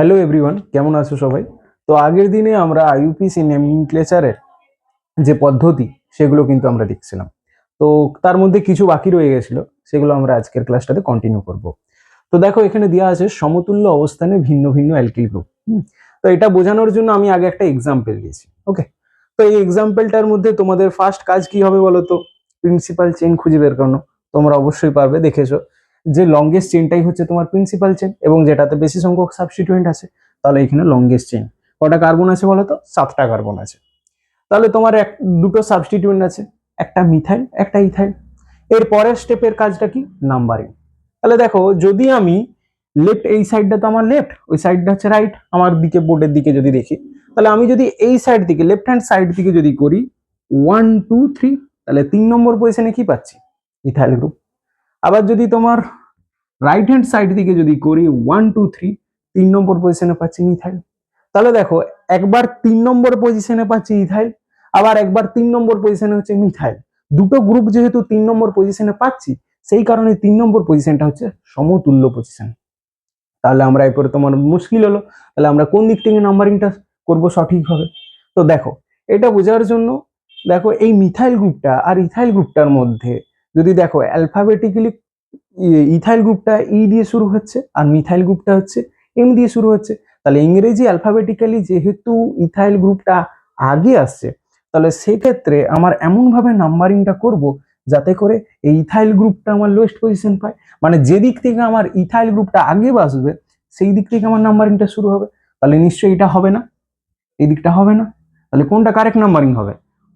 Hello everyone কেমন আছো সবাই? তো আগের দিনে আমরা আইইউপিসি নেমক্লেচারের যে পদ্ধতি, সেগুলো কিন্তু আমরা দেখছিলাম। তো তার মধ্যে কিছু বাকি রয়ে গেছিল, সেগুলো আমরা আজকের ক্লাসটাতে কন্টিনিউ করব। তো দেখো, এখানে দেওয়া আছে সমতুল্য অবস্থানে ভিন্ন ভিন্ন অ্যালকিল গ্রুপ তো এটা বোঝানোর জন্য আমি আগে একটা এক্সাম্পল দিয়েছি ওকে তো এই এক্সাম্পলটার মধ্যে তোমাদের ফার্স্ট কাজ কি হবে বলো তো? প্রিন্সিপাল চেন খুঁজে বের করানো তোমরা অবশ্যই পারবে, দেখেছ। যে লংগেস্ট চেনটাই হচ্ছে তোমার প্রিন্সিপাল চেন এবং যেটাতে বেশি সংখ্যক সাবস্টিটিউয়েন্ট আছে, তাহলে এখানে লংগেস্ট চেন কটা কার্বন আছে বলো তো? সাতটা কার্বন আছে। তাহলে তোমার এক, দুটো সাবস্টিটিউয়েন্ট আছে, একটা মিথাইল একটা ইথাইল এর পরের স্টেপের কাজটা কি? নাম্বারিং তাহলে দেখো, যদি আমি লেফট এই সাইডটা তো আমার লেফট ওই সাইডটা হচ্ছে রাইট আমার দিকে বোর্ডের দিকে যদি দেখি, তাহলে আমি যদি এই সাইড থেকে লেফট হ্যান্ড সাইড থেকে যদি করি ওয়ান টু থ্রি তাহলে তিন নম্বর পজিশনে কি পাচ্ছি? ইথাইল গ্রুপ আবার যদি তোমার রাইট হ্যান্ড সাইড দিকে যদি করি ওয়ান টু থ্রি তিন নম্বর পজিশনে পাচ্ছি মিথাইল তাহলে দেখো, একবার তিন নম্বর পজিশনে পাচ্ছি ইথাইল আবার একবার তিন নম্বর পজিশনে হচ্ছে মিথাইল দুটো গ্রুপ যেহেতু তিন নম্বর পজিশনে পাচ্ছি, সেই কারণে তিন নম্বর পজিশনটা হচ্ছে সমতুল্য পজিশন তাহলে আমরা এরপরে তোমার মুশকিল হলো, তাহলে আমরা কোন দিক থেকে নাম্বারিংটা করব সঠিকভাবে? তো দেখো, এটা বোঝার জন্য দেখো, এই মিথাইল গ্রুপটা আর ইথাইল গ্রুপটার মধ্যে যদি দেখো অ্যালফাবেটিক্যালি ইথাইল গ্রুপটা ই দিয়ে শুরু হচ্ছে আর মিথাইল গ্রুপটা হচ্ছে এম দিয়ে শুরু হচ্ছে, তাহলে ইংরেজি অ্যালফাবেটিক্যালি যেহেতু ইথাইল গ্রুপটা আগে আসছে, তাহলে সেক্ষেত্রে আমার এমনভাবে নাম্বারিংটা করব যাতে করে এই ইথাইল গ্রুপটা আমার লোয়েস্ট পজিশন পায়। মানে যে দিক থেকে আমার ইথাইল গ্রুপটা আগে বাসবে, সেই দিক থেকে আমার নাম্বারিংটা শুরু হবে। তাহলে নিশ্চয়ই এটা হবে না। এই দিকটা হবে না। তাহলে কোনটা কারেক্ট নাম্বারিং হবে?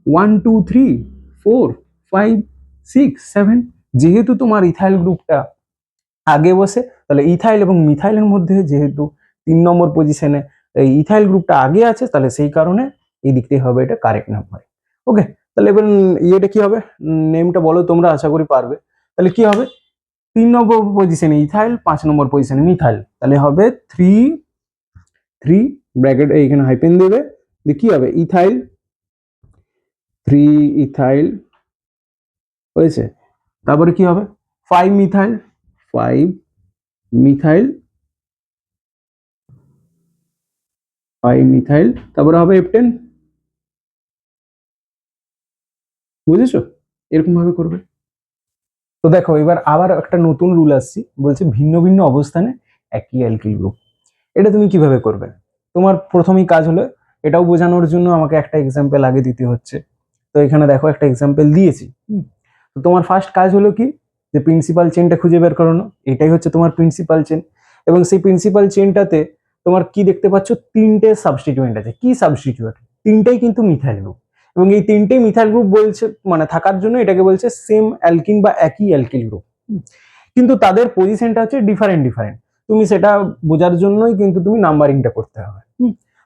One two three four five six seven যেহেতু তোমার ইথাইল গ্রুপটা আগে বসে, তাহলে ইথাইল এবং মিথাইলের মধ্যে যেহেতু তিন নম্বর পজিশনে এই ইথাইল গ্রুপটা আগে আছে, তাহলে সেই কারণে এই দিক থেকে হবে এটা কারেক্ট নাম্বার ওকে তাহলে এবার ইয়েটা কি হবে? নেমটা বলো তোমরা, আশা করি পারবে। তাহলে কি হবে? তিন নম্বর পজিশনে ইথাইল পাঁচ নম্বর পজিশনে মিথাইল তাহলে হবে থ্রি থ্রি ব্র্যাকেট এইখানে হাইপেন দেবে। কি হবে? ইথাইল থ্রি ইথাইল হয়েছে। তারপরে কি হবে? Five methyl five methyl five methyl তারপরে হবে এফটেন বুঝেছ? এরকম ভাবে করবে। তো দেখো, এবার আবার একটা নতুন রুল আসছি, বলছে ভিন্ন ভিন্ন অবস্থানে একই অ্যালকিল গ্রুপ এটা তুমি কীভাবে করবে? তোমার প্রথমেই কাজ হলো, এটাও বোঝানোর জন্য আমাকে একটা এক্সাম্পল আগে দিতে হচ্ছে। তো এখানে দেখো একটা এক্সাম্পল দিয়েছি। তো তোমার ফার্স্ট কাজ হলো কি? যে প্রিন্সিপাল চেনটা খুঁজে বের করানো। এটাই হচ্ছে তোমার প্রিন্সিপাল চেন এবং সেই প্রিন্সিপাল চেনটাতে তোমার কি দেখতে পাচ্ছ? তিনটে সাবস্টিটিউয়েন্ট আছে। কি সাবস্টিটিউয়েন্ট তিনটেই কিন্তু মিথাইল গ্রুপ এবং এই তিনটেই মিথাইল গ্রুপ বলছে মানে থাকার জন্য এটাকে বলছে সেম অ্যালকিন বা একই অ্যালকিল গ্রুপ কিন্তু তাদের পজিশনটা হচ্ছে ডিফারেন্ট ডিফারেন্ট তুমি সেটা বোঝার জন্যই কিন্তু তুমি নাম্বারিংটা করতে হবে।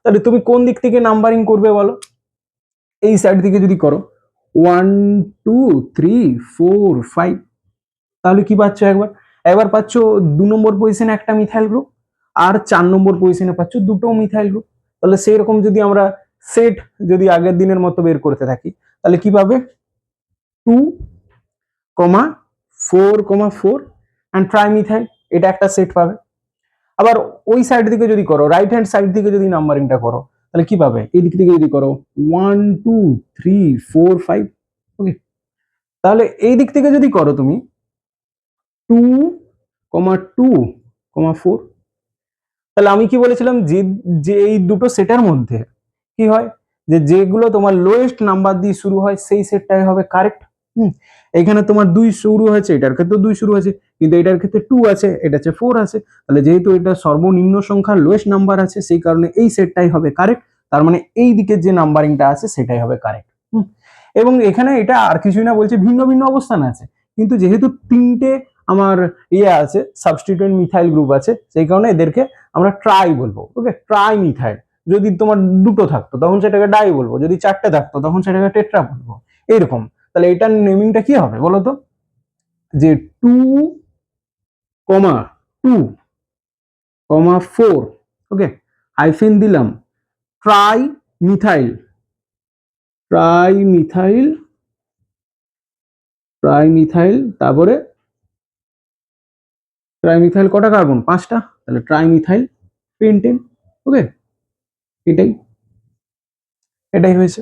তাহলে তুমি কোন দিক থেকে নাম্বারিং করবে বলো? এই সাইড থেকে যদি করো। One two three four five তাহলে কি পাচ্ছ একবার? একবার পাচ্ছ দু নম্বর পজিশনে একটা মিথাইল গ্রুপ আর চার নম্বর পজিশনে পাচ্ছ দুটো মিথাইল গ্রুপ তাহলে সেই রকম যদি আমরা সেট যদি আগের দিনের মতো বের করতে থাকি, তাহলে কি পাবে? Two comma four comma four and trimethyl এটা একটা সেট পাবে। আবার ওই সাইড থেকে যদি করো রাইট হ্যান্ড সাইড থেকে যদি নাম্বারিংটা করো তাহলে কি পাবে এই দিক থেকে যদি করো one two three four five okay তাহলে এই দিক থেকে যদি করো তুমি two comma two comma four তাহলে আমি কি বলেছিলাম, যে যে এই দুটো সেটের মধ্যে কি হয়? যে, যেগুলো তোমার লোয়েস্ট নাম্বার দিয়ে শুরু হয়, সেই সেটটাই হবে কারেক্ট হুম? এখানে তোমার দুই শুরু হয়েছে, এটার ক্ষেত্রে দুই শুরু হয়েছে। কিন্তু এটার ক্ষেত্রে টু আছে, এটা হচ্ছে ফোর আছে। তাহলে যেহেতু এটা সর্বনিম্ন সংখ্যার লোয়েস্ট নাম্বার আছে, সেই কারণে এই সেটটাই হবে কারেক্ট তার মানে এই দিকের যে নাম্বারিংটা আছে, সেটাই হবে কারেক্ট এবং এখানে এটা আর কিছুই না বলছে, ভিন্ন ভিন্ন অবস্থান আছে। কিন্তু যেহেতু তিনটে আমার ইয়ে আছে সাবস্টিটিউয়েন্ট মিথাইল গ্রুপ আছে, সেই কারণে এদেরকে আমরা ট্রাই বলব ওকে ট্রাই মিথাইল যদি তোমার দুটো থাকতো, তখন সেটাকে ডাই বলব। যদি চারটে থাকতো, তখন সেটাকে টেট্রা বলব। এরকম। তাহলে এটার নেমিংটা কি হবে বলো তো? যে two comma two, comma four, okay, hyphen দিলাম। Tri methyl tri methyl tri methyl তারপরে ট্রাইমিথাইল কটা কার্বন? পাঁচটা। তাহলে ট্রাইমিথাইল, পেন্টেন, ওকে, এটাই এটাই হয়েছে।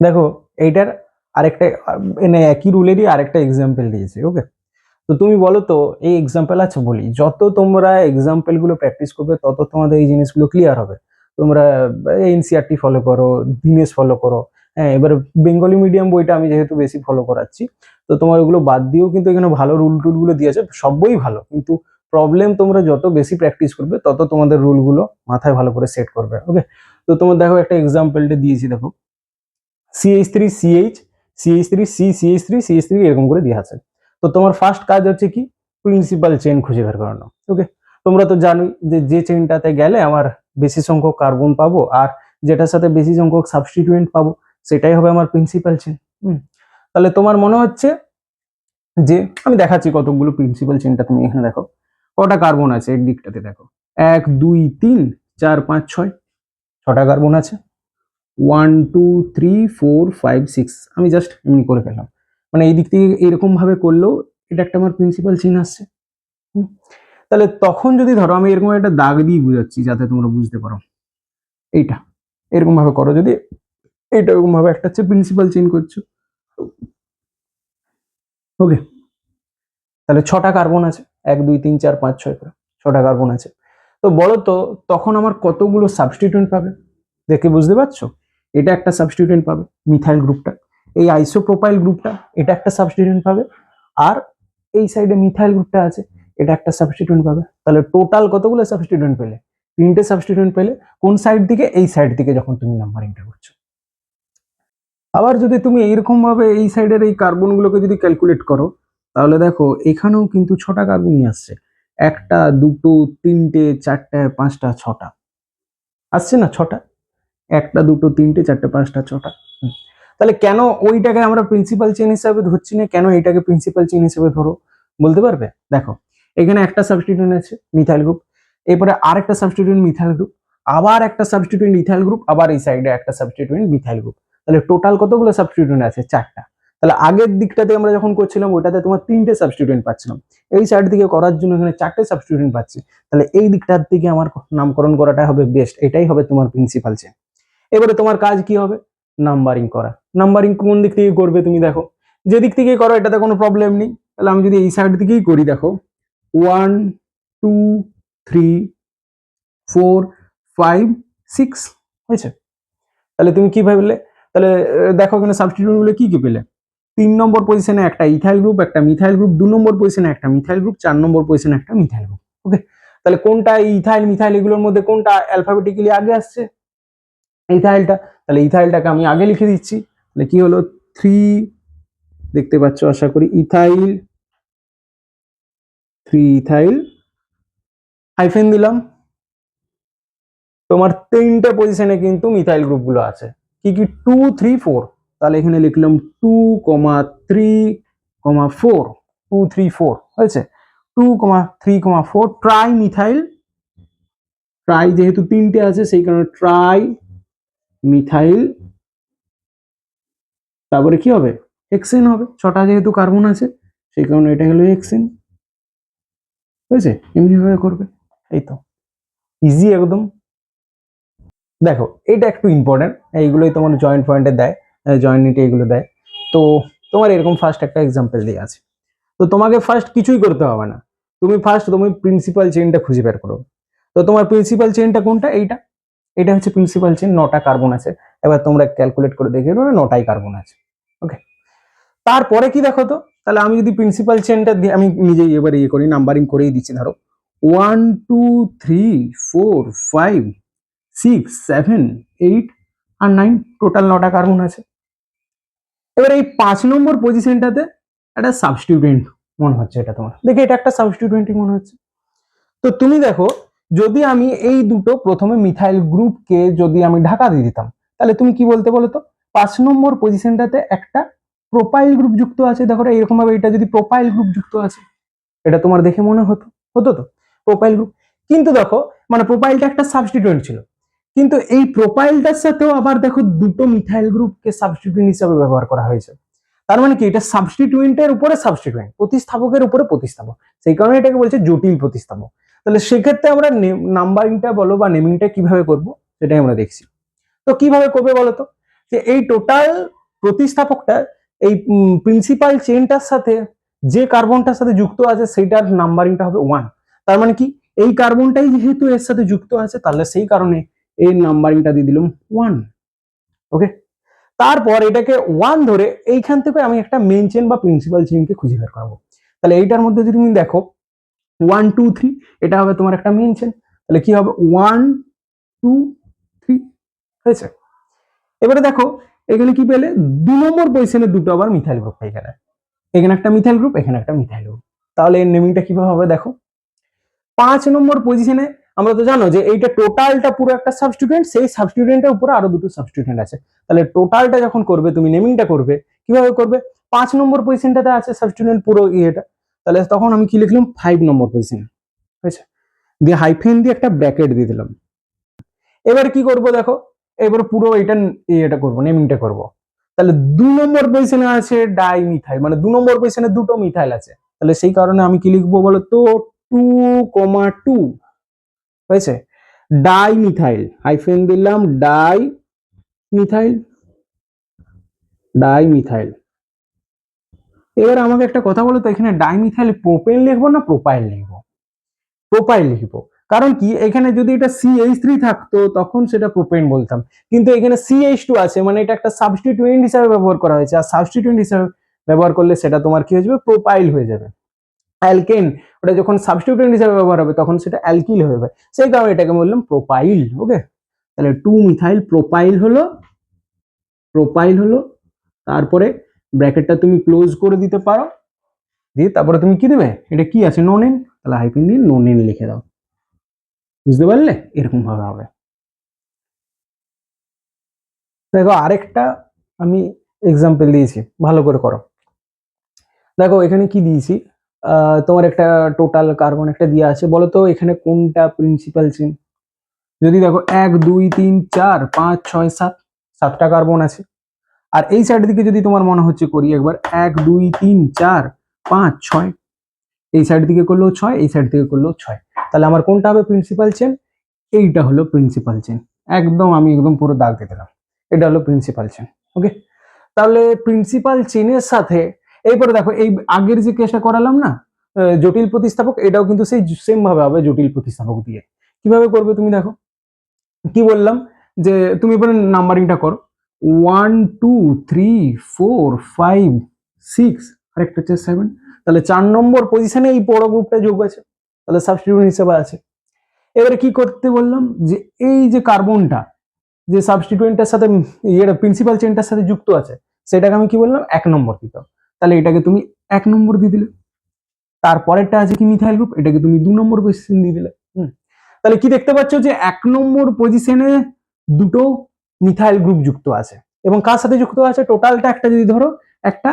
দেখো, এইটার আরেকটা মানে একই রুলেরই আরেকটা এক্সাম্পল দিয়েছে, ওকে। তো তুমি বলো তো, এই এক্সাম্পল আছে বলি, যত তোমরা এক্সাম্পলগুলো প্র্যাকটিস করবে, তত তোমাদের এই জিনিসগুলো ক্লিয়ার হবে। তোমরা এনসিআরটি ফলো করো দিনেশ ফলো করো হ্যাঁ এবার বেঙ্গলি মিডিয়াম বইটা আমি যেহেতু বেশি ফলো করাচ্ছি, তো তোমার ওগুলো বাদ দিয়েও কিন্তু এখানে ভালো রুল টুলগুলো দিয়েছে, সবই ভালো, কিন্তু প্রবলেম তোমরা যত বেশি প্র্যাকটিস করবে, তত তোমাদের রুলগুলো মাথায় ভালো করে সেট করবে ওকে তো তোমার দেখো একটা এক্সাম্পলটা দিয়েছি, দেখো। CH three CH CH three C CH three CH three এরকম করে দেওয়া আছে। তো তোমার ফার্স্ট কাজ হচ্ছে কি? প্রিন্সিপাল চেন খুঁজে বের করানো ওকে তোমরা তো জানোই যে যে চেনটাতে গেলে আমার বেশি সংখ্যক কার্বন পাবো আর যেটার সাথে বেশি সংখ্যক সাবস্টিটিউয়েন্ট পাবো, সেটাই হবে আমার প্রিন্সিপাল চেন তাহলে তোমার মনে হচ্ছে যে, আমি দেখাচ্ছি কতগুলো প্রিন্সিপাল চেনটা তুমি এখানে দেখো। কটা কার্বন আছে এক দিকটাতে দেখো। এক, দুই, তিন, চার, পাঁচ, ছয়, ছটা কার্বন আছে। One two three four five six আমি জাস্ট এমনি করে ফেললাম। মানে এই দিক থেকে এরকম ভাবে করলেও এটা একটা আমার প্রিন্সিপাল চিহ্ন আসছে। তাহলে তখন যদি ধরো আমি এরকম একটা দাগ দিয়ে বুঝাচ্ছি যাতে তোমরা বুঝতে পারো। এইটা, এরকম ভাবে করো যদি, এইটা এরকম ভাবে একটা হচ্ছে প্রিন্সিপাল চেন করছ। ওকে তাহলে ছটা কার্বন আছে, এক, দুই, তিন, চার, পাঁচ, ছয় করে ছটা কার্বন আছে। তো বলো তো তখন আমার কতগুলো সাবস্টিটিউয়েন্ট পাবে? দেখে বুঝতে পারছ? এটা একটা সাবস্টিটিউয়েন্ট পাবে মিথাইল গ্রুপটা এই আইসোপ্রোপাইল গ্রুপটা এটা একটা সাবস্টিটিউয়েন্ট পাবে। আর এই সাইডে মিথাইল গ্রুপটা আছে, এটা একটা সাবস্টিটিউয়েন্ট পাবে। তাহলে টোটাল কতগুলো সাবস্টিটিউয়েন্ট পেলে? তিনটে সাবস্টিটিউয়েন্ট পেলে, কোন সাইড থেকে এই সাইড থেকে যখন তুমি নাম্বারিংটা করছ। আবার যদি তুমি এইরকম ভাবে এই সাইডের এই কার্বনগুলোকে যদি ক্যালকুলেট করো, তাহলে দেখো, এখানেও কিন্তু ছটা কার্বনই আসছে। একটা, দুটো, তিনটে, চারটে, পাঁচটা, ছটা। আসছে না ছটা? একটা, দুটো, তিনটে, চারটে, পাঁচটা, ছটা। তাহলে কেন ওইটাকে আমরা প্রিন্সিপাল চেন হিসাবে ধরছি না? কেন এটাকে প্রিন্সিপাল চেন হিসাবে ধরো? বলতে পারবে? দেখো, এখানে একটা সাবস্টিটিউয়েন্ট আছে মিথাইল গ্রুপ এরপরে আরেকটা সাবস্টিটিউয়েন্ট মিথাইল গ্রুপ আবার একটা সাবস্টিটিউয়েন্ট ইথাইল গ্রুপ আবার এই সাইডে একটা সাবস্টিটিউয়েন্ট মিথাইল গ্রুপ তাহলে টোটাল কতগুলো সাবস্টিটিউয়েন্ট আছে? চারটা। তাহলে আগের দিকটাতে আমরা যখন করছিলাম, ওইটাতে তোমার তিনটে সাবস্টিটিউয়েন্ট পাচ্ছিলাম। এই সাইড থেকে করার জন্য এখানে চারটে সাবস্টিটিউয়েন্ট পাচ্ছি। তাহলে এই দিকটার দিকে আমার নামকরণ করাটা হবে বেস্ট এটাই হবে তোমার প্রিন্সিপাল চেন এবারে তোমার কাজ কি হবে? নাম্বারিং করা। নাম্বারিং কোন দিক থেকে করবে তুমি দেখো। যে দিক থেকে করো, এটাতে কোনো প্রবলেম নেই। তাহলে আমি যদি এই সাইড দিকেই করি, দেখো। One two three four five six হয়েছে। তাহলে তুমি কি ভাবলে? তাহলে দেখো এখানে সাবস্টিটিউটগুলো কি কি পেলে? তিন নম্বর পজিশনে একটা ইথাইল গ্রুপ একটা মিথাইল গ্রুপ দু নম্বর পজিশনে একটা মিথাইল গ্রুপ চার নম্বর পজিশনে একটা মিথাইল গ্রুপ ওকে তাহলে কোনটা ইথাইল মিথাইল এগুলোর মধ্যে কোনটা অ্যালফাবেটিক্যালি আগে আসছে? ইথাইলটা তাহলে ইথাইলটাকে আমি আগে লিখে দিচ্ছি। তাহলে কি হলো? থ্রি দেখতে পাচ্ছ, আশা করি ইথাইল থ্রি ইথাইল হাইফেন দিলাম। তোমার তিনটে পজিশনে কিন্তু মিথাইল গ্রুপগুলো আছে। কি কি? টু থ্রি ফোর তাহলে এখানে লিখলাম two comma three comma four two three four হয়েছে? Two comma three comma four tri methyl tri যেহেতু তিনটে আছে, সেই কারণে ট্রাই মিথাইল তারপরে কি হবে? এক্সেন হবে। ছটা যেহেতু কার্বন আছে, সেই কারণে এটা হলো এক্সেন হয়েছে? এমনি ভাবে করবে। এই তো ইজি একদম। দেখো, এটা একটু ইম্পর্টেন্ট এইগুলোই তোমার জয়েন্ট পয়েন্টে দেয় জয়েন্ট নিটে এগুলো দেয়। তো তোমার এরকম ফার্স্ট একটা এক্সাম্পল দিয়ে আছে। তো তোমাকে ফার্স্ট কিছুই করতে হবে না। তুমি ফার্স্ট তুমি প্রিন্সিপাল চেনটা খুঁজে বের করো। তো তোমার প্রিন্সিপাল চেনটা কোনটা? এইটা। এটা হচ্ছে প্রিন্সিপাল চেন নটা কার্বন আছে। এবার তোমরা ক্যালকুলেট করে দেখে নেবে, নটাই কার্বন আছে। তারপরে কি দেখো তো? তাহলে আমি যদি প্রিন্সিপাল চেনটা দিয়ে আমি নিজেই এবারে ইয়ে করি নাম্বারিং করেই দিচ্ছি, ধরো। One two three four five six seven eight আর নাইন টোটাল নটা কার্বন আছে। এবার এই পাঁচ নম্বর পজিশনটাতে একটা সাবস্টিটিউয়েন্ট মনে হচ্ছে এটা তোমার। দেখে, এটা একটা সাবস্টিটিউয়েন্টই মনে হচ্ছে। তো তুমি দেখো, যদি আমি এই দুটো প্রথমে মিথাইল গ্রুপকে যদি আমি ঢাকা দিয়ে দিতাম, তাহলে তুমি কি বলতে বলো তো? পাঁচ নম্বর পজিশনটাতে একটা প্রোপাইল গ্রুপ যুক্ত আছে, দেখো এরকম ভাবে, এটা যদি প্রোফাইল গ্রুপ যুক্ত আছে, এটা তোমার দেখে মনে হতো হতো তো? প্রোফাইল গ্রুপ কিন্তু দেখো মানে প্রোফাইলটা একটা সাবস্টিটিউয়েন্ট ছিল। কিন্তু এই প্রোফাইলটার সাথেও আবার দেখো দুটো মিথাইল গ্রুপকে সাবস্টিটিউয়েন্ট হিসাবে ব্যবহার করা হয়েছে। তার মানে কি? এটা সাবস্টিটিউয়েন্টের উপরে সাবস্টিটিউয়েন্ট প্রতিস্থাপকের উপরে প্রতিস্থাপক। সেই কারণে এটাকে বলছে জটিল প্রতিস্থাপক। তাহলে সেক্ষেত্রে আমরা নাম্বারিংটা বলো বা নেমিংটা কীভাবে করব, সেটাই আমরা দেখছি। তো কীভাবে করবে বলো তো? যে এই টোটাল প্রতিস্থাপকটা এই প্রিন্সিপাল চেনটার সাথে যে কার্বনটার সাথে যুক্ত আছে, সেইটার নাম্বারিংটা হবে ওয়ান তার মানে কি? এই কার্বনটাই যেহেতু এর সাথে যুক্ত আছে, তাহলে সেই কারণে এই নাম্বারিংটা দিয়ে দিলাম ওয়ান ওকে তারপর এটাকে ওয়ান ধরে এইখান থেকে আমি একটা মেন চেন বা প্রিন্সিপাল চেনকে খুঁজে বের করব। তাহলে এইটার মধ্যে যদি তুমি দেখো ওয়ান টু থ্রি এটা হবে তোমার একটা মেন চেন তাহলে কি হবে? ওয়ান টু থ্রি হয়েছে? এবারে দেখো এখানে কি পেলে? দু নম্বর পজিশনে দুটো আবার মিথাইল গ্রুপ গেলে এখানে। একটা মিথাইল গ্রুপ এখানে একটা মিথাইল গ্রুপ তাহলে এর নেমিংটা কীভাবে হবে দেখো। পাঁচ নম্বর পজিশনে আমরা তো জানো যে এইটা টোটালটা পুরো একটা সাবস্টিটিউয়েন্ট সেই সাবস্টিটিউয়েন্টের উপরে আরও দুটো সাবস্টিটিউয়েন্ট আছে। তাহলে টোটালটা যখন করবে, তুমি নেমিংটা করবে, কীভাবে করবে? পাঁচ নম্বর পজিশনটাতে আছে সাবস্টিটিউয়েন্ট পুরো ইয়েটা। তাহলে তখন আমি কি লিখলাম? ফাইভ নম্বর পজিশন হয়েছে? দিয়ে হাইফেন দিয়ে একটা ব্র্যাকেট দিয়ে দিলাম। এবার কি করব দেখো? এবার পুরো এটা ইয়েটা করব নেমিংটা করব। তাহলে দু নম্বর পজিশনে আছে ডাই মিথাইল মানে দু নম্বর পজিশনে দুটো মিথাইল আছে। তাহলে সেই কারণে আমি কি লিখব বলো তো টু কমা টু, হয়েছে? ডাই মিথাইল হাইফেন দিলাম ডাই মিথাইল ডাই মিথাইল এবার আমাকে একটা কথা বলো তো এখানে ডাইমিথাইল প্রোপেন লিখব না প্রোপাইল লিখব? প্রোপাইল লিখব। কারণ কি? এখানে যদি এটা সিএইচ থ্রি থাকতো, তখন সেটা প্রোপেন বলতাম। কিন্তু এখানে সিএইচ টু আছে মানে এটা একটা সাবস্টিটিউয়েন্ট হিসাবে ব্যবহার করা হয়েছে। আর সাবস্টিটিউয়েন্ট হিসাবে ব্যবহার করলে সেটা তোমার কি হয়ে যাবে? প্রোপাইল হয়ে যাবে। অ্যালকেন ওটা যখন সাবস্টিটিউয়েন্ট হিসাবে ব্যবহার হবে, তখন সেটা অ্যালকিল হয়ে যাবে। সেই কারণে এটাকে বললাম প্রোপাইল ওকে তাহলে টু মিথাইল প্রোপাইল হলো প্রোপাইল হলো, তারপরে ব্র্যাকেটটা তুমি ক্লোজ করে দিতে পারো। দিয়ে তারপরে তুমি কি দেবে? এটা কি আছে? নোনেন তাহলে হাইপিন দিয়ে নোনেন লিখে দাও। বুঝতে পারলে? এরকম ভাবে হবে। দেখো, আরেকটা আমি এক্সাম্পল দিয়েছি। ভালো করে করো। দেখো, এখানে কি দিয়েছি? তোমার একটা টোটাল কার্বন একটা দেওয়া আছে। বলো তো এখানে কোনটা প্রিন্সিপাল চেন যদি দেখো, এক, দুই, তিন, চার, পাঁচ, ছয়, সাত, সাতটা কার্বন আছে। আর এই সাইড দিকে যদি তোমার মনে হচ্ছে করি একবার, এক, দুই, তিন, চার, পাঁচ, ছয়, এই সাইড দিকে করলেও ছয়, এই সাইড থেকে করলেও ছয়। তাহলে আমার কোনটা হবে প্রিন্সিপাল চেন এইটা হলো প্রিন্সিপাল চেন একদম আমি একদম পুরো দাগ দিয়ে দিলাম। এটা হলো প্রিন্সিপাল চেন ওকে তাহলে প্রিন্সিপাল চেনের সাথে, এরপরে দেখো, এই আগের যে কেসটা করালাম না জটিল প্রতিস্থাপক, এটাও কিন্তু সেই সেম ভাবে হবে জটিল প্রতিস্থাপক দিয়ে। কীভাবে করবে তুমি দেখো? কি বললাম? যে তুমি এবারে নাম্বারিংটা করো। One two three four five six আরেকটা হচ্ছে সেভেন তাহলে চার নম্বর পজিশনে এই বড় গ্রুপটা যোগ আছে। তাহলে সাবস্টিটিউট হিসেবে আছে। এবারে কি করতে বললাম? যে এই যে কার্বনটা যে সাবস্টিটিউয়েন্টের সাথে ইয়ের প্রিন্সিপাল চেনটার সাথে যুক্ত আছে, সেটাকে আমি কি বললাম? এক নম্বর দিতাম তাহলে এটাকে তুমি এক নম্বর দিয়ে দিলে। তারপরেরটা আছে কি মিথাইল গ্রুপ এটাকে তুমি দু নম্বর পজিশন দিয়ে দিলে। তাহলে কি দেখতে পাচ্ছ যে এক নম্বর পজিশনে দুটো মিথাইল গ্রুপ যুক্ত আছে। এবং কার সাথে যুক্ত আছে? টোটালটা একটা যদি ধরো, একটা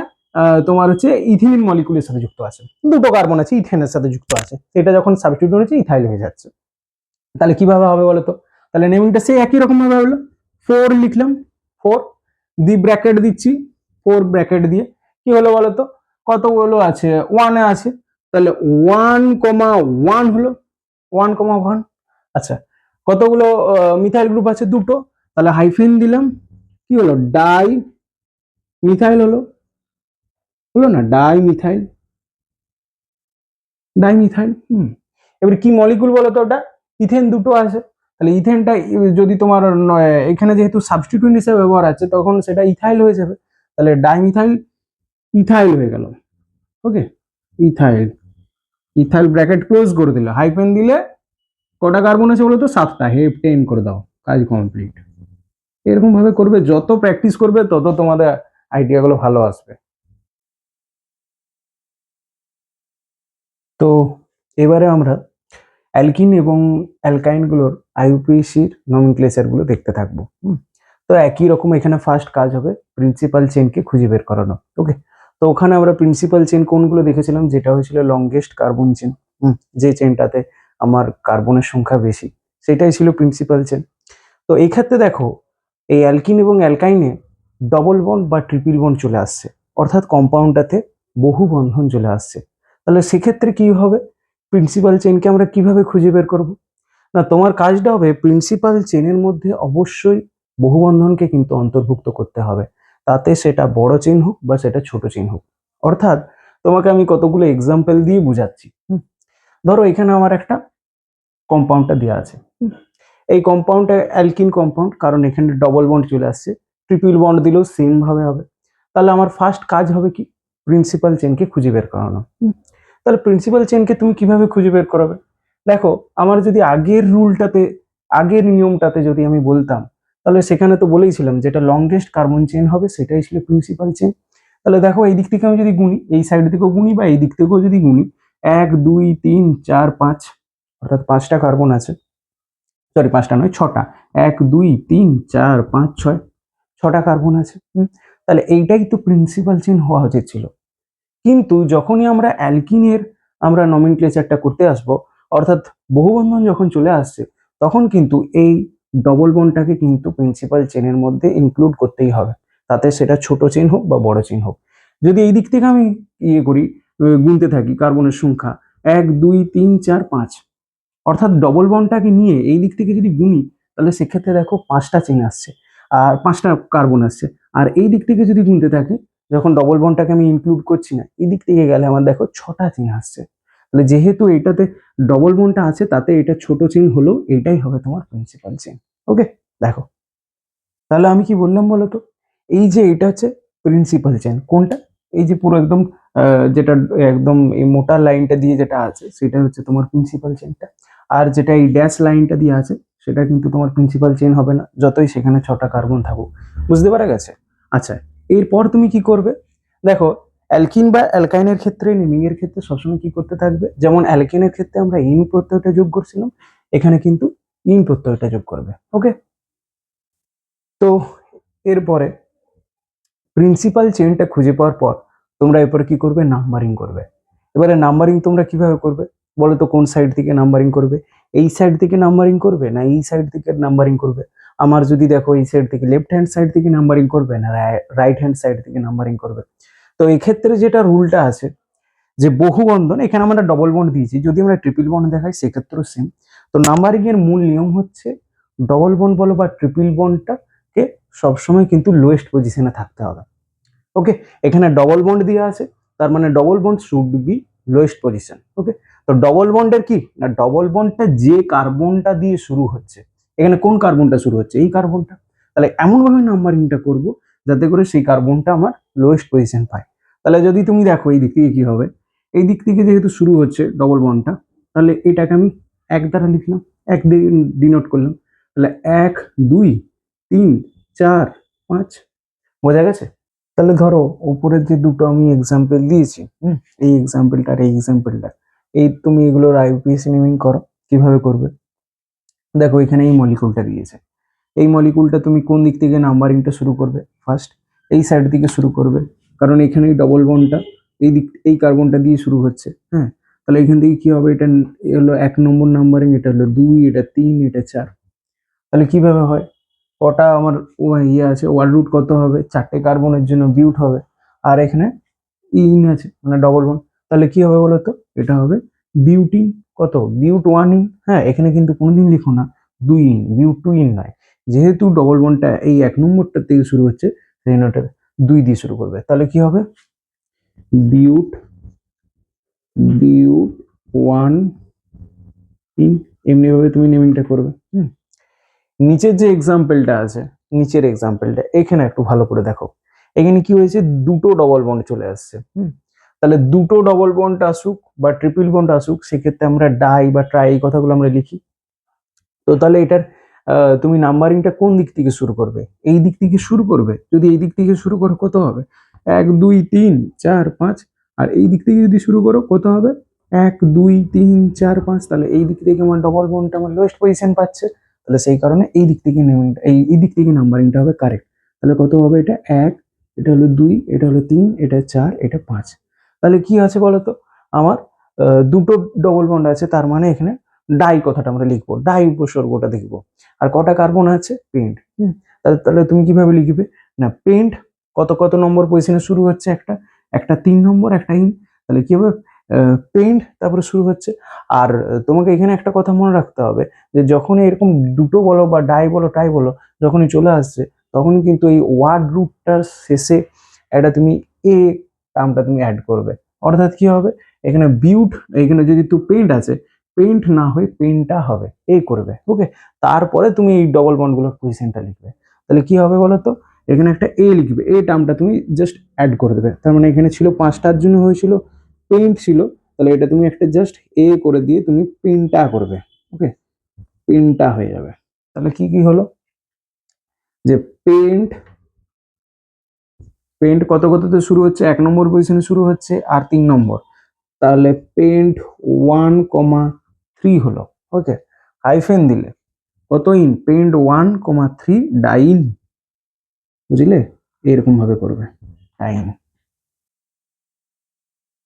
তোমার হচ্ছে ইথিলিন মলিকুলের সাথে যুক্ত আছে। দুটো কার্বন আছে, ইথেনের সাথে যুক্ত আছে। সেটা যখন সাবস্টিটিউট হচ্ছে ইথাইল হয়ে যাচ্ছে। তাহলে কীভাবে হবে বলো তো তাহলে নেমিংটা সেই একই রকম ভাবে হলো। ফোর লিখলাম ফোর দি ব্র্যাকেট দিচ্ছি ফোর ব্র্যাকেট দিয়ে। কি হলো বলো তো কতগুলো আছে? ওয়ানে আছে। তাহলে ওয়ান কমা ওয়ান হলো। ওয়ান কমা ওয়ান আচ্ছা কতগুলো মিথাইল গ্রুপ আছে? দুটো। তাহলে হাইফেন দিলাম। কি হলো? ডাই মিথাইল হলো। হলো না ডাইমিথাইল? ডাইমিথাইল, হুম। এবার কি মলিকুল বলো তো ওটা? ইথেন দুটো আছে। তাহলে ইথেনটা যদি তোমার এখানে যেহেতু সাবস্টিটিউট হিসেবে ব্যবহার আছে, তখন সেটা ইথাইল হয়ে যাবে। তাহলে ডাইমিথাইল ইথাইল হয়ে গেল। Okay? Ethyl ethyl bracket close করে দিলে। হাইপেন দিলে কটা কার্বন আছে বলো তো? সাতটা। হেপ টেন করে দাও। কাজ কমপ্লিট এরকম ভাবে করবে। যত প্র্যাকটিস করবে, তত তোমাদের আইডিয়াগুলো ভালো আসবে। তো এবারে আমরা অ্যালকিন এবং অ্যালকাইনগুলোর আইউপিএসিরগুলো দেখতে থাকব। তো একই রকম এখানে ফার্স্ট কাজ হবে প্রিন্সিপাল চেনকে খুঁজে বের করানো ওকে তো ওখানে আমরা প্রিন্সিপাল চেন কোনগুলো দেখেছিলাম? যেটা হয়েছিল লংগেস্ট কার্বন চেন হুম? যে চেনটাতে আমার কার্বনের সংখ্যা বেশি, সেটাই ছিল প্রিন্সিপাল চেন তো এই ক্ষেত্রে দেখো, এই অ্যালকিন এবং অ্যালকাইনে ডবল বন্ড বা ট্রিপল বন্ড চলে আসছে, অর্থাৎ কম্পাউন্ডটাতে বহু বন্ধন চলে আসছে। তাহলে সেক্ষেত্রে কি হবে? প্রিন্সিপাল চেনকে আমরা কীভাবে খুঁজে বের করব? না তোমার কাজটা হবে প্রিন্সিপাল চেনের মধ্যে অবশ্যই বহুবন্ধনকে কিন্তু অন্তর্ভুক্ত করতে হবে। তাতে সেটা বড় চেন হোক বা সেটা ছোট চেন হোক। অর্থাৎ তোমাকে আমি কতগুলো এক্সাম্পল দিয়ে বুঝাচ্ছি। ধরো এখানে আমার একটা কম্পাউন্ডটা দেওয়া আছে। এই কম্পাউন্ডটা অ্যালকিন কম্পাউন্ড কারণ এখানে ডবল বন্ড চলে আসছে। ট্রিপল বন্ড দিলেও সেম ভাবে হবে। তাহলে আমার ফার্স্ট কাজ হবে কি? প্রিন্সিপাল চেনকে খুঁজে বের করানো। তাহলে প্রিন্সিপাল চেনকে তুমি কীভাবে খুঁজে বের করাবে? দেখো, আমার যদি আগের রুলটাতে, আগের নিয়মটাতে যদি আমি বলতাম, তাহলে সেখানে তো বলেইছিলাম যেটা লংগেস্ট কার্বন চেন হবে, সেটাই ছিল প্রিন্সিপাল চেন তাহলে দেখো, এই দিক থেকে আমি যদি গুনি, এই সাইড থেকেও গুনি বা এই দিক থেকেও যদি গুনি, এক, দুই, তিন, চার, পাঁচ, অর্থাৎ পাঁচটা কার্বন আছে। সরি পাঁচটা নয়, ছটা। এক, দুই, তিন, চার, পাঁচ, ছয়, ছটা কার্বন আছে। তাহলে এইটাই তো প্রিন্সিপাল চেন হওয়া উচিত ছিল। কিন্তু যখনই আমরা অ্যালকিনের আমরা নমিনক্লেচারটা করতে আসব, অর্থাৎ বহুবন্ধন যখন চলে আসছে, তখন কিন্তু এই ডবল বনটাকে কিন্তু প্রিন্সিপাল চেনের মধ্যে ইনক্লুড করতেই হবে। তাতে সেটা ছোট চেন হোক বা বড় চেন হোক। যদি এই দিক থেকে আমি ইয়ে করি গুনতে থাকি কার্বনের সংখ্যা, এক, দুই, তিন, চার, পাঁচ। অর্থাৎ ডবল বনটাকে নিয়ে এই দিক থেকে যদি গুনি, তাহলে সেক্ষেত্রে দেখো পাঁচটা চেন আসছে, আর পাঁচটা কার্বন আসছে। আর এই দিক থেকে যদি গুনতে থাকি যখন ডবল বন্ডটাকে আমি ইনক্লুড করছি না এই দিক থেকে গেলে আমার দেখো ছটা চেন আসছে। তাহলে যেহেতু এটাতে ডবল বন্ডটা আছে, তাতে এটা ছোট চেন হলেও এটাই হবে তোমার প্রিন্সিপাল চেন ওকে দেখো। তাহলে আমি কি বললাম বলো তো এই যে এটা হচ্ছে প্রিন্সিপাল চেন কোনটা? এই যে পুরো একদম যেটা একদম এই মোটা লাইনটা দিয়ে যেটা আছে, সেটা হচ্ছে তোমার প্রিন্সিপাল চেনটা আর যেটা এই ড্যাশ লাইনটা দিয়ে আছে, সেটা কিন্তু তোমার প্রিন্সিপাল চেন হবে না, যতই সেখানে ছটা কার্বন থাকুক। বুঝতে পারা গেছে? আচ্ছা এরপর তুমি কি করবে? দেখো, অ্যালকিন বা অ্যালকাইনের ক্ষেত্রে নেমিং এর ক্ষেত্রে সবসময় কি করতে থাকবে? যেমন অ্যালকিনের ক্ষেত্রে আমরা ইন প্রত্যয়টা যোগ করছিলাম, এখানে কিন্তু ইন প্রত্যয়টা যোগ করবে, ওকে? তো এরপরে প্রিন্সিপাল চেনটা খুঁজে পাওয়ার পর তোমরা এরপর কি করবে? নাম্বারিং করবে। এবারে নাম্বারিং তোমরা কীভাবে করবে? বলো তো কোন সাইড থেকে নাম্বারিং করবে? এই সাইড থেকে নাম্বারিং করবে না এই সাইড থেকে নাম্বারিং করবে? আমার যদি দেখো এই সাইড থেকে লেফট হ্যান্ড সাইড থেকে নাম্বারিং করবে না রাইট হ্যান্ড সাইড থেকে নাম্বারিং করবে। তো এক্ষেত্রে যেটা রুলটা আছে, যে বহু বন্ধন, এখানে আমরা ডবল বন্ড দিয়েছি, যদি আমরা ট্রিপল বন্ড দেখাই সেক্ষেত্রেও সেম তো নাম্বারিং এর মূল নিয়ম হচ্ছে ডবল বন্ড বলো বা ট্রিপল বন্ডটাকে সবসময় কিন্তু লোয়েস্ট পজিশনে থাকতে হবে। ওকে এখানে ডবল বন্ড দেওয়া আছে, তার মানে double bond should be lowest position okay তো ডবল বন্ডের কি? না ডবল বন্ডটা যে কার্বনটা দিয়ে শুরু হচ্ছে এখানে কোন কার্বনটা শুরু হচ্ছে? এই কার্বনটা তাহলে এমনভাবে নাম্বারিংটা করব যাতে করে সেই কার্বনটা আমার লোয়েস্ট পজিশন পায়। তাহলে যদি তুমি দেখো এই দিক থেকে কি হবে? এই দিক থেকে যেহেতু শুরু হচ্ছে ডবল বন্ডটা তাহলে এটাকে আমি এক দ্বারা লিখলাম, এক ডিনোট করলাম। তাহলে এক, দুই, তিন, চার, পাঁচ, বোঝা গেছে? তাহলে ধরো উপরের যে দুটো আমি এক্সাম্পল দিয়েছি এই এক্সাম্পলটা আর এই এক্সাম্পলটা এই তুমি এগুলোর আইপিএস নেমিং করো, কীভাবে করবে? দেখো, এখানে এই মলিকুলটা দিয়েছে। এই মলিকুলটা তুমি কোন দিক থেকে নাম্বারিংটা শুরু করবে? ফার্স্ট এই সাইড থেকে শুরু করবে। কারণ এখানে এই ডবল বন্ডটা এই দিক, এই কার্বনটা দিয়ে শুরু হচ্ছে হ্যাঁ? তাহলে এখান থেকে কি হবে? এটা হলো এক নম্বর নাম্বারিং এটা হলো দুই, এটা তিন, এটা চার। তাহলে কীভাবে হয়? কটা আমার ইয়ে আছে ওয়ার রুট কত হবে? চারটে কার্বনের জন্য বিউট হবে। আর এখানে ইন আছে মানে ডবল বন্ড তাহলে কি হবে বলো তো এটা হবে বিউটিন। কত? বিউট ওয়ান ইন হ্যাঁ এখানে কিন্তু কোনোদিন লিখো না। দুই ইন বিউট টু ইন নয়। যেহেতু ডবল বন্ডটা এই এক নম্বরটা থেকে শুরু হচ্ছে, সেই জন্য দুই দিয়ে শুরু করবে। তাহলে কি হবে? বিউট বিউট ওয়ান ইন এমনিভাবে তুমি নেমিংটা করবে। হুম। নিচের যে এক্সাম্পলটা আছে, নিচের এক্সাম্পলটা এখানে একটু ভালো করে দেখো। এখানে কি হয়েছে? দুটো ডবল বন্ড চলে আসছে। হুম। তাহলে দুটো ডবল বন্ড আসুক বা ট্রিপল বন্ড আসুক, সেক্ষেত্রে আমরা ডাই বা ট্রাই এই কথাগুলো আমরা লিখি। তো তাহলে এটার তুমি নাম্বারিংটা কোন দিক থেকে শুরু করবে? এই দিক থেকে শুরু করবে? যদি এই দিক থেকে শুরু করো, কত হবে? এক, দুই, তিন, চার, পাঁচ। আর এই দিক থেকে যদি শুরু করো, কত হবে? এক, দুই, তিন, চার, পাঁচ। তাহলে এই দিক থেকে আমার ডবল বন্ডটা আমার লোয়েস্ট পজিশন পাচ্ছে। তাহলে সেই কারণে এই দিক থেকে নেমিংটা এই এই দিক থেকে নাম্বারিংটা হবে কারেক্ট তাহলে কত হবে এটা? এক, এটা হলো দুই, এটা হলো তিন, এটা চার, এটা পাঁচ। তাহলে কি আছে বলতো? আমার দুটো ডবল বন্ড আছে, তার মানে এখানে ডাই কথাটা আমরা লিখব। ডাই উপসর্গটা দেখব। আর কটা কার্বন আছে? পেন্ট হুম, তাহলে তাহলে তুমি কীভাবে লিখবে? না পেন্ট কত কত নম্বর পজিশনে শুরু হচ্ছে? একটা একটা তিন নম্বর, একটা ইন। তাহলে কি হবে? পেইন্ট তারপরে শুরু হচ্ছে। আর তোমাকে এখানে একটা কথা মনে রাখতে হবে যে, যখনই এরকম দুটো বলো বা ডাই বলো টাই বলো, যখনই চলে আসছে, তখনই কিন্তু এই ওয়ার্ড রুটটার শেষে একটা তুমি এ টার্মটা তুমি অ্যাড করবে। অর্থাৎ কি হবে? এখানে বিউট এখানে যদি তো পেইন্ট আছে পেইন্ট না হয়ে পেইন্টটা হবে। এ করবে ওকে তারপরে তুমি এই ডবল বন্ডগুলোর পজিশনটা লিখবে। তাহলে কি হবে বলো তো এখানে একটা এ লিখবে। এই টার্মটা তুমি জাস্ট অ্যাড করে দেবে। তার মানে এখানে ছিল পাঁচটার জন্য হয়েছিল পেইন্ট ছিল। তাহলে এটা তুমি একটা জাস্ট এ করে দিয়ে তুমি পেইন্টটা করবে ওকে প্রিন্টটা হয়ে যাবে। তাহলে কি কি হলো? যে পেন্ট পেন্ট কত কততে শুরু হচ্ছে? এক নম্বর পজিশনে শুরু হচ্ছে আর তিন নম্বর। তাহলে পেন্ট ওয়ান কমা থ্রি হলো। ওকে হাইফেন দিলে কত in pent one comma three diene বুঝলে? এরকম ভাবে করবে। ডাইন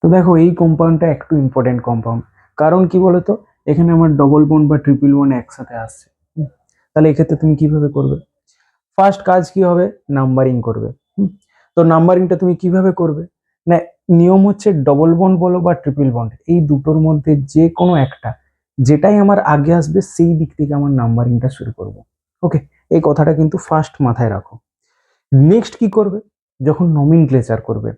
তো দেখো এই কম্পাউন্ডটা একটু ইম্পর্টেন্ট কম্পাউন্ড কারণ কি বলতো? এখানে আমার ডবল বোন বা ট্রিপল বোন একসাথে আসছে। তাহলে এক্ষেত্রে তুমি কীভাবে করবে? ফার্স্ট কাজ কি হবে? নাম্বারিং করবে। হুম, তো নাম্বারিংটা তুমি কীভাবে করবে? না, নিয়ম হচ্ছে ডবল বন্ড বলো বা ট্রিপল বন্ড এই দুটোর মধ্যে যে কোনো একটা, যেটাই আমার আগে আসবে, সেই দিক থেকে আমার নাম্বারিংটা শুরু করব। ওকে এই কথাটা কিন্তু ফার্স্ট মাথায় রাখো। নেক্সট কি করবে? যখন নমিন ক্লেচার করবে,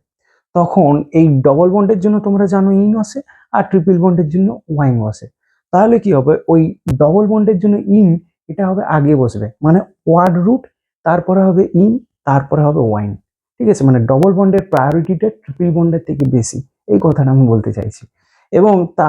তখন এই ডবল বন্ডের জন্য তোমরা জানো ইন আসে আর ট্রিপল বন্ডের জন্য ওয়াইন আসে তাহলে কি হবে? ওই ডবল বন্ডের জন্য ইন এটা হবে আগে বসবে। মানে ওয়ার্ড রুট তারপরে হবে ইন তারপরে হবে ওয়াইন ঠিক আছে? মানে ডবল বন্ডের প্রায়োরিটিটা ট্রিপল বন্ডের থেকে বেশি, এই কথাটা আমি বলতে চাইছি। এবং তা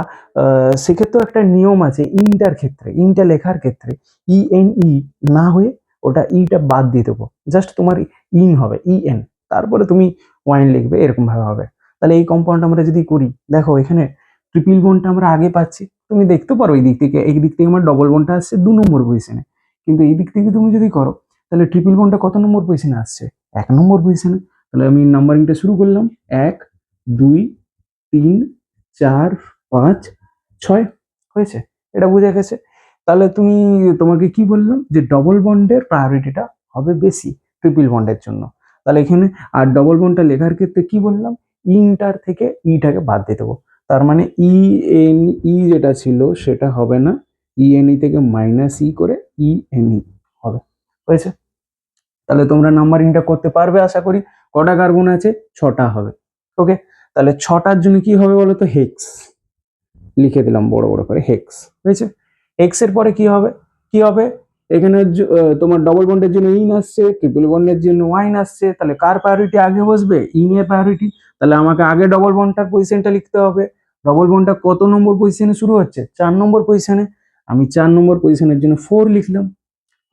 সেক্ষেত্রেও একটা নিয়ম আছে ইনটার ক্ষেত্রে ইনটা লেখার ক্ষেত্রে ই এন ই না হয়ে ওটা ইটা বাদ দিয়ে দেবো। জাস্ট তোমার ইন হবে ই এন তারপরে তুমি ওয়াইন লিখবে, এরকমভাবে হবে। তাহলে এই কম্পাউন্ড আমরা যদি করি, দেখো এখানে ট্রিপল বনটা আমরা আগে পাচ্ছি, তুমি দেখতে পারো এই দিক থেকে, এই দিক থেকে আমার ডবল বনটা আসছে দু নম্বর পজিশনে কিন্তু এই দিক থেকে তুমি যদি করো, তাহলে ট্রিপল বনটা কত নম্বর পজিশনে আসছে? এক নম্বর পজিশনে তাহলে আমি নাম্বারিংটা শুরু করলাম। এক, দুই, তিন, চার, পাঁচ, ছয়। হয়েছে? এটা বোঝা গেছে? তাহলে তুমি তোমাকে কি বললাম? যে ডবল বন্ডের প্রায়োরিটিটা হবে বেশি ট্রিপল বন্ডের জন্য। তাহলে এখানে আর ডবল বন্ডটা লেখার ক্ষেত্রে কি বললাম? ইনটার থেকে ইটাকে বাদ দিয়ে দেবো। তার মানে ই এন ই যেটা ছিল সেটা হবে না। ইএনই থেকে মাইনাস ই করে ইএনই হবে। হয়েছে? তাহলে তোমরা নাম্বারিংটা করতে পারবে আশা করি। কটা কার্বন আছে? ছটা হবে। ওকে তাহলে ছটার জন্য কি হবে বলো তো হেক্স লিখে দিলাম বড় বড় করে হেক্স হয়েছে? হেক্স এর পরে কি হবে? কি হবে? এখানে তোমার ডবল বন্ডের জন্য ইন আসছে ট্রিপল বন্ডের জন্য ওয়াইন আসছে। তাহলে কার প্রায়োরিটি আগে বসবে? ইন এর প্রায়োরিটি তাহলে আমাকে আগে ডবল বন্ডটার পজিশনটা লিখতে হবে। ডবল বন্ডটা কত নম্বর পজিশনে শুরু হচ্ছে? চার নম্বর পজিশনে আমি চার নম্বর পজিশনের জন্য ফোর লিখলাম।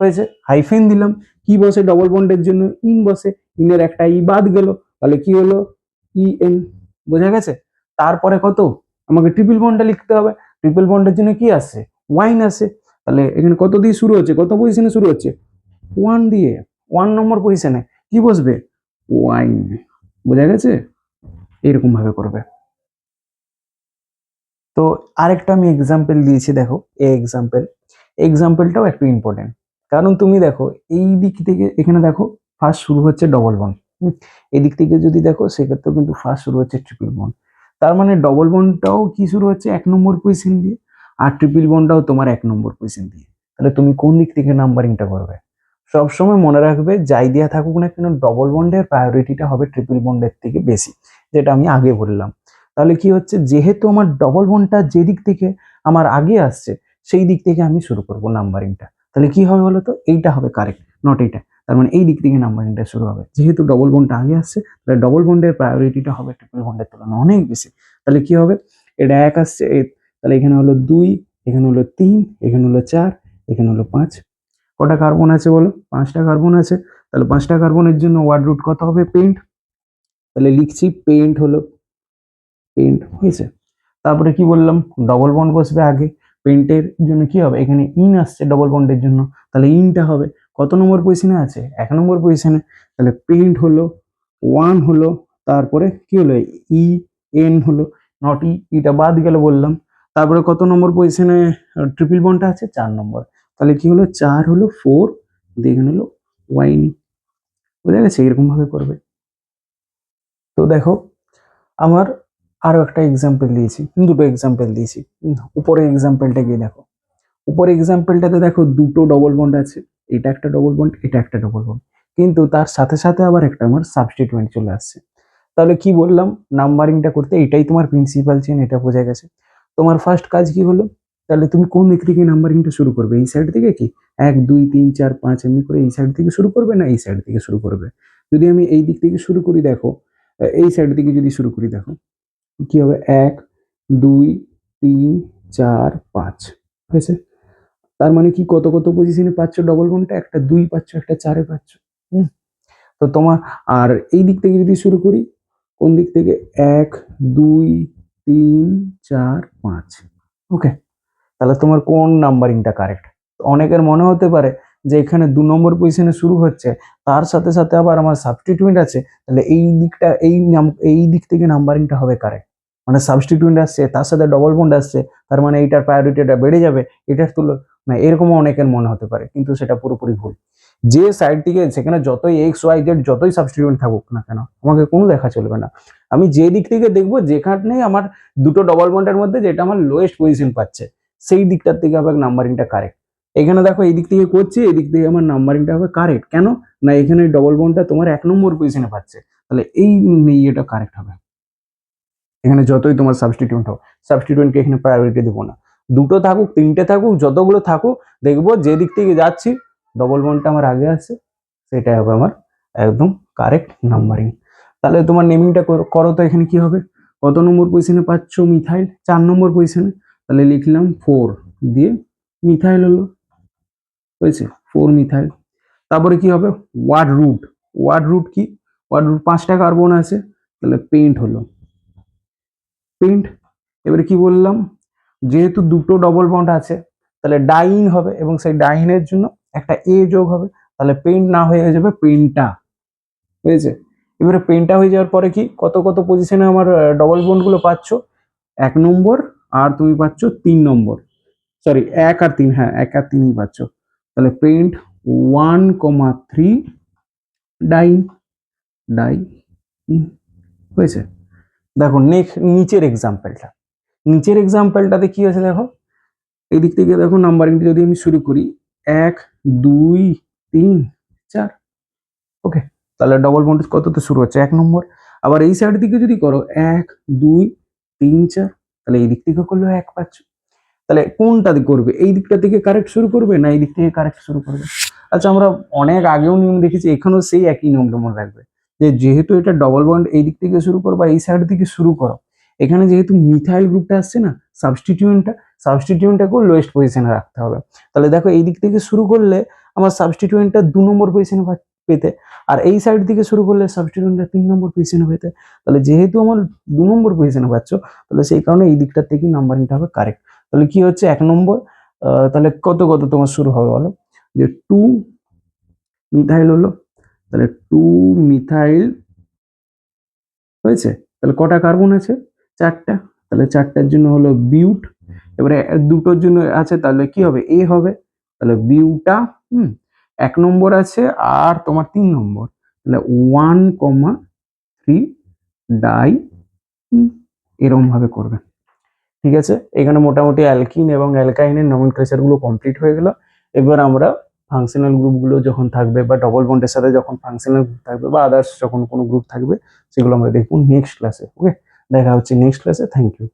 হয়েছে? হাইফেন দিলাম। কি বসে ডবল বন্ডের জন্য? ইন বসে ইনের একটা ই বাদ গেল। তাহলে কি হলো? ই এন বোঝা গেছে? তারপরে কত? আমাকে ট্রিপল বন্ডটা লিখতে হবে। ট্রিপল বন্ডের জন্য কি আসছে ওয়াইন আসে তাহলে এখানে কত দিয়ে শুরু হচ্ছে? কত পজিশনে শুরু হচ্ছে? ওয়ান দিয়ে। ওয়ান নম্বর পজিশনে কি বসবে? ওয়াইন বোঝা গেছে? এরকম ভাবে করবে। তো আরেকটা আমি এক্সাম্পল দিয়েছি, দেখো। এই এক্সাম্পল এক্সাম্পলটাও একটু ইম্পর্টেন্ট কারণ তুমি দেখো, এই দিক থেকে এখানে দেখো ফার্স্ট শুরু হচ্ছে ডবল বন্ড এই দিক থেকে যদি দেখো, সেক্ষেত্রেও কিন্তু ফার্স্ট শুরু হচ্ছে ট্রিপল বন্ড তার মানে ডবল বন্ডটাও কি শুরু হচ্ছে? এক নম্বর পজিশন দিয়ে। আর ট্রিপল বন্ডটাও তোমার এক নম্বর পজিশন দিয়ে। তাহলে তুমি কোন দিক থেকে নাম্বারিংটা করবে? সবসময় মনে রাখবে, যাই দেওয়া থাকুক না কেন ডবল বন্ডের প্রায়োরিটিটা হবে ট্রিপল বন্ডের থেকে বেশি, যেটা আমি আগে বললাম। তাহলে কি হচ্ছে? যেহেতু আমার ডবল বন্ডটা যে দিক থেকে আমার আগে আসছে, সেই দিক থেকে আমি শুরু করব নাম্বারিংটা তাহলে কি হবে বলো তো এইটা হবে কারেক্ট নট এইটা। তার মানে এই দিক থেকে নাম্বারিংটা শুরু হবে। যেহেতু ডবল বন্ডটা আগে আসছে, তাহলে ডবল বন্ডের প্রায়োরিটিটা হবে ট্রিপল বন্ডের তুলনায় অনেক বেশি। তাহলে কি হবে? এটা এক আসছে তাহলে এখানে হলো দুই, এখানে হলো তিন, এখানে হলো চার, এখানে হলো পাঁচ। কটা কার্বন আছে বলো? পাঁচটা কার্বন আছে। তাহলে পাঁচটা কার্বনের জন্য ওয়ার্ড রুট কত হবে? পেইন্ট তাহলে লিখছি পেইন্ট হলো পেইন্ট হয়েছে। তারপরে কি বললাম? ডবল বন্ড বসবে আগে। পেইন্টের জন্য কি হবে? এখানে ইন আসছে ডবল বন্ডের জন্য। তাহলে ইনটা হবে কত নম্বর পজিশনে আছে? এক নম্বর পজিশনে তাহলে পেইন্ট হলো ওয়ান হলো, তারপরে কি হলো? ই এন হলো। নট ই ইটা বাদ গেল বললাম। তারপরে কত নম্বর পজিশনে ট্রিপল বন্ডটা আছে? চার নম্বর। তাহলে কি হলো? চার হলো ফোর এখানে হলো ওয়াইন বোঝা গেছে? এরকমভাবে করবে। তো দেখো, আমার আরও একটা এক্সাম্পল দিয়েছি দুটো এক্সাম্পল দিয়েছি উপরে এক্সাম্পলটা গিয়ে দেখো। উপরে এক্সাম্পলটাতে দেখো দুটো ডবল বন্ড আছে, এটা একটা ডবল বন্ড এটা একটা ডবল বন্ড কিন্তু তার সাথে সাথে আবার একটা আমার সাবস্টিটিউয়েন্ট চলে আসছে। তাহলে কি বললাম? নাম্বারিংটা করতে এটাই তোমার প্রিন্সিপাল চেন এটা বোঝা গেছে। তোমার ফার্স্ট কাজ কি হলো? তাহলে তুমি কোন দিক থেকে নাম্বারিংটা শুরু করবে? এই সাইড থেকে কি? এক, দুই, তিন, চার, পাঁচ, এমনি করে এই সাইড থেকে শুরু করবে না এই সাইড থেকে শুরু করবে? যদি আমি এই দিক থেকে শুরু করি দেখো এই সাইড থেকে যদি শুরু করি দেখো কি হবে? এক, দুই, তিন, চার, পাঁচ। হয়েছে তার মানে কি কত কত পজিশনে পাচ্ছ? ডবল বন্ডটা একটা দুই পাচ্ছ, একটা চারে পাচ্ছ। হুম? তো তোমার, আর এই দিক থেকে যদি শুরু করি, কোন দিক থেকে? এক, দুই, তিন, চার, পাঁচ। ওকে তাহলে তোমার কোন নাম্বারিংটা কারেক্ট অনেকের মনে হতে পারে যে এখানে দু নম্বর পজিশনে শুরু হচ্ছে, তার সাথে সাথে আবার আমার সাবস্টিটিউয়েন্ট আছে, তাহলে এই দিকটা, এই এই দিক থেকে নাম্বারিংটা হবে কারেক্ট মানে সাবস্টিটিউয়েন্ট আসছে, তার সাথে ডবল বন্ড আসছে, তার মানে এইটার প্রায়োরিটিটা বেড়ে যাবে, এটার তুলো না এরকমও অনেকের মনে হতে পারে, কিন্তু সেটা পুরোপুরি ভুল। যে সাইডটিকে সেখানে যতই এক্স ওয়াই জেড যতই সাবস্টিটিউয়েন্ট থাকুক না কেন, আমাকে কোনো দেখা চলবে না। আমি যে দিক থেকে দেখব, যেখানে আমার দুটো ডবল বন্ডের মধ্যে যেটা আমার লোয়েস্ট পজিশন পাচ্ছে, সেই দিকটার থেকে হবে নাম্বারিংটা কারেক্ট এখানে দেখো এই দিক থেকে করছি, এই দিক থেকে আমার নাম্বারিংটা হবে কারেক্ট কেন? না এখানে ডবল বন্ডটা তোমার এক নম্বর পজিশনে পাচ্ছে। তাহলে এই ইয়েটা কারেক্ট হবে। এখানে যতই তোমার সাবস্টিটিউয়েন্ট হোক সাবস্টিটিউয়েন্টকে এখানে প্রায়োরিটি দেবো না। দুটো থাকুক, তিনটে থাকুক, যতগুলো থাকুক, দেখব যে দিক থেকে যাচ্ছি ডবল বন্ডটা আমার আগে আছে, সেটাই হবে আমার একদম কারেক্ট নাম্বারিং তাহলে তোমার নেমিংটা করো তো এখানে কি হবে? কত নম্বর পজিশনে পাচ্ছ? মিথাইল। চার নম্বর পজিশনে তাহলে লিখলাম ফোর দিয়ে মিথাইল হলো। হয়েছে ফোর মিথাইল তারপরে কি হবে? ওয়ার্ড রুট ওয়ার্ড রুট কি? ওয়ার্ড রুট পাঁচটা কার্বন আছে, তাহলে পেন্ট হলো। পেন্ট এবারে কি বললাম? যেহেতু দুটো ডবল বন্ড আছে, তাহলে ডাইন হবে এবং সেই ডাইনের জন্য একটা এ যোগ হবে, তাহলে পেন্ট না হয়ে যাবে পেন্টা হয়েছে? এবারে পেন্টা হয়ে যাওয়ার পরে কি? কত কত পজিশনে আমার ডবল বন্ডগুলো পাচ্ছ? এক নম্বর আর তুমি পাচ্ছ তিন নম্বর। সরি এক আর তিন হ্যাঁ এক আর তিনই পাচ্ছ। তাহলে pent one comma three diene di হয়েছে। দেখো নেক্সট নিচের এক্সাম্পলটা নিচের এক্সাম্পলটাতে কি আছে দেখো? এই দিক থেকে দেখো নাম্বারিংটা যদি আমি শুরু করি, এক, দুই, তিন, চার। ওকে তাহলে ডবল বন্ড কততে শুরু হচ্ছে? এক নম্বর। আবার এই সাইড দিকে যদি করো, এক, দুই, তিন, চার, তাহলে এই দিক থেকে করলেও এক পাচ্ছ। তাহলে কোনটা করবে? এই দিকটা থেকে কারেক্ট শুরু করবে না এই দিক থেকে কারেক্ট শুরু করবে? আচ্ছা আমরা অনেক আগেও নিয়ম দেখেছি, এখানেও সেই একই নিয়মটা মনে রাখবে। যে যেহেতু এটা ডবল বন্ড এই দিক থেকে শুরু করো বা এই সাইড থেকে শুরু করো, এখানে যেহেতু মিথাইল গ্রুপটা আসছে না সাবস্টিটিউয়েন্টটা সাবস্টিটিউনটাকেও লোয়েস্ট পজিশনে রাখতে হবে। তাহলে দেখো এই দিক থেকে শুরু করলে আমার সাবস্টিটিউয়েন্টটা দু নম্বর পজিশনে পেতে। আর এই সাইড থেকে শুরু করলে সাবস্টিটিউয়েন্টটা তিন নম্বর পজিশনে পেতে তাহলে যেহেতু আমার দু নম্বর পজিশনে পাচ্ছ, তাহলে সেই কারণে এই দিকটার থেকেই নাম্বারিংটা হবে কারেক্ট তাহলে কি হচ্ছে? এক নম্বর তাহলে কত কত তোমার শুরু হবে বলো? যে টু মিথাইল হলো, তাহলে টু মিথাইল হয়েছে? তাহলে কটা কার্বন আছে? চারটা। তাহলে চারটার জন্য হলো বিউট এবারে দুটোর জন্য আছে, তাহলে কি হবে? এ হবে। তাহলে বিউটা হুম এক নম্বর আছে আর তোমার তিন নম্বর। তাহলে ওয়ান কমা থ্রি ডাই এরকম ভাবে করবে। ঠিক আছে? এখানে মোটামুটি অ্যালকিন এবং অ্যালকাইনের নমিনক্লেচারগুলো কমপ্লিট হয়ে গেল। এবার আমরা ফাংশনাল গ্রুপগুলো যখন থাকবে বা ডবল বন্ডের সাথে যখন ফাংশনাল গ্রুপ থাকবে বা আদার্স যখন কোনো গ্রুপ থাকবে, সেগুলো আমরা দেখব নেক্সট ক্লাসে ওকে দেখা হচ্ছে নেক্সট ক্লাসে থ্যাংক ইউ